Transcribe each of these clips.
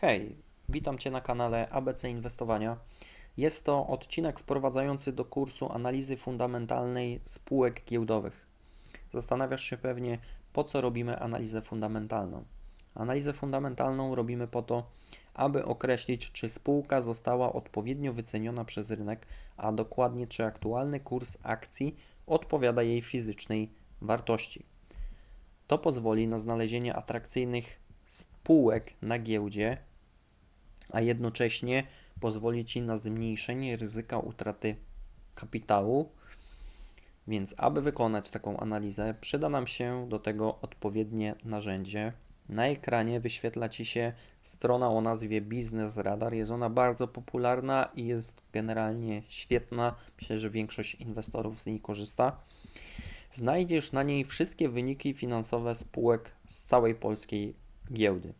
Hej, witam Cię na kanale ABC Inwestowania. Jest to odcinek wprowadzający do kursu analizy fundamentalnej spółek giełdowych. Zastanawiasz się pewnie, po co robimy analizę fundamentalną. Analizę fundamentalną robimy po to, aby określić, czy spółka została odpowiednio wyceniona przez rynek, a dokładnie, czy aktualny kurs akcji odpowiada jej fizycznej wartości. To pozwoli na znalezienie atrakcyjnych spółek na giełdzie, a jednocześnie pozwoli Ci na zmniejszenie ryzyka utraty kapitału. Więc, aby wykonać taką analizę, przyda nam się do tego odpowiednie narzędzie. Na ekranie wyświetla Ci się strona o nazwie Business Radar. Jest ona bardzo popularna i jest generalnie świetna. Myślę, że większość inwestorów z niej korzysta. Znajdziesz na niej wszystkie wyniki finansowe spółek z całej polskiej giełdy.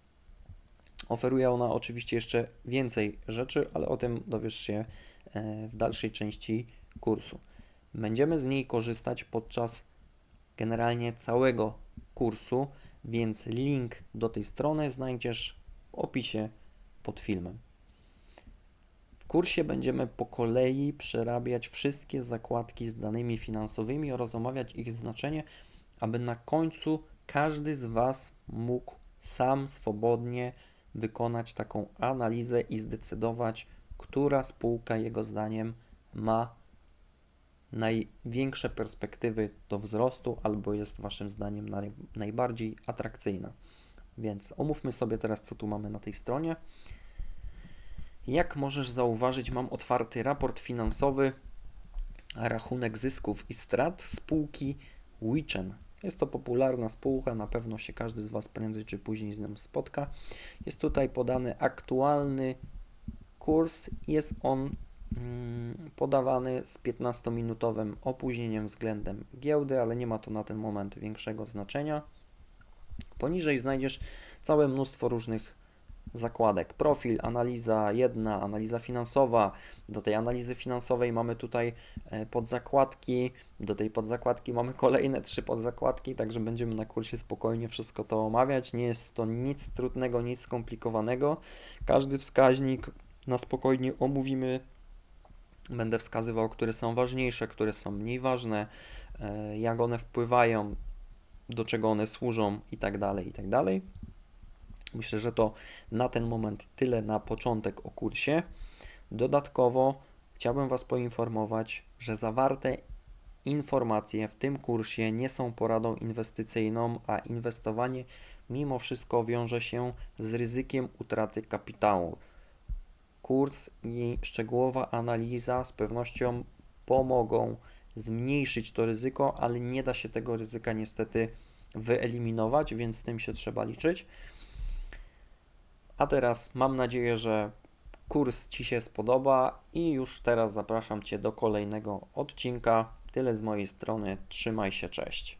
Oferuje ona oczywiście jeszcze więcej rzeczy, ale o tym dowiesz się e, w dalszej części kursu. Będziemy z niej korzystać podczas generalnie całego kursu, więc link do tej strony znajdziesz w opisie pod filmem. W kursie będziemy po kolei przerabiać wszystkie zakładki z danymi finansowymi oraz omawiać ich znaczenie, aby na końcu każdy z Was mógł sam swobodnie wykonać taką analizę i zdecydować, która spółka jego zdaniem ma największe perspektywy do wzrostu albo jest Waszym zdaniem naj, najbardziej atrakcyjna. Więc omówmy sobie teraz, co tu mamy na tej stronie. Jak możesz zauważyć, mam otwarty raport finansowy, rachunek zysków i strat spółki Wichen. Jest to popularna spółka, na pewno się każdy z Was prędzej czy później z nią spotka. Jest tutaj podany aktualny kurs, jest on mm, podawany z 15-minutowym opóźnieniem względem giełdy, ale nie ma to na ten moment większego znaczenia. Poniżej znajdziesz całe mnóstwo różnych zakładek. Profil, analiza jedna, analiza finansowa. Do tej analizy finansowej mamy tutaj e, podzakładki, do tej podzakładki mamy kolejne trzy podzakładki, także będziemy na kursie spokojnie wszystko to omawiać. Nie jest to nic trudnego, nic skomplikowanego. Każdy wskaźnik na spokojnie omówimy. Będę wskazywał, które są ważniejsze, które są mniej ważne, e, jak one wpływają, do czego one służą i tak dalej, i tak dalej. Myślę, że to na ten moment tyle na początek o kursie. Dodatkowo chciałbym Was poinformować, że zawarte informacje w tym kursie nie są poradą inwestycyjną, a inwestowanie mimo wszystko wiąże się z ryzykiem utraty kapitału. Kurs i szczegółowa analiza z pewnością pomogą zmniejszyć to ryzyko, ale nie da się tego ryzyka niestety wyeliminować, więc z tym się trzeba liczyć. A teraz mam nadzieję, że kurs Ci się spodoba i już teraz zapraszam Cię do kolejnego odcinka. Tyle z mojej strony. Trzymaj się, cześć.